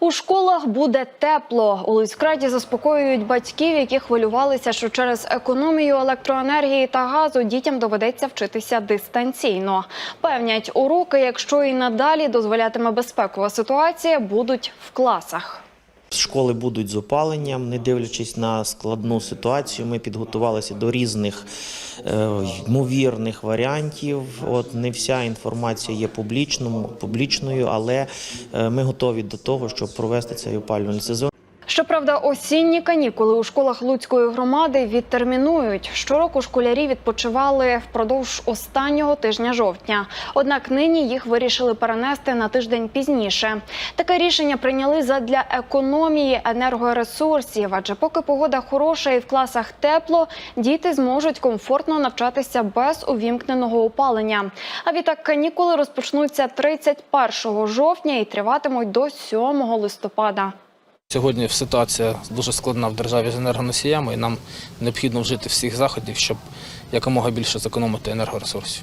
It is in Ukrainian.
У школах буде тепло. У Луцькраді заспокоюють батьків, які хвилювалися, що через економію електроенергії та газу дітям доведеться вчитися дистанційно. Певнять, уроки, якщо і надалі дозволятиме безпекова ситуація, будуть в класах. Школи будуть з опаленням, не дивлячись на складну ситуацію. Ми підготувалися до різних е, ймовірних варіантів. От не вся інформація є публічному, публічною, але е, ми готові до того, щоб провести цей опалювальний сезон. Щоправда, осінні канікули у школах Луцької громади відтермінують. Щороку школярі відпочивали впродовж останнього тижня жовтня. Однак нині їх вирішили перенести на тиждень пізніше. Таке рішення прийняли задля економії енергоресурсів. Адже поки погода хороша і в класах тепло, діти зможуть комфортно навчатися без увімкненого опалення. А відтак канікули розпочнуться 31 жовтня і триватимуть до 7 листопада. Сьогодні ситуація дуже складна в державі з енергоносіями, і нам необхідно вжити всіх заходів, щоб якомога більше зекономити енергоресурсів.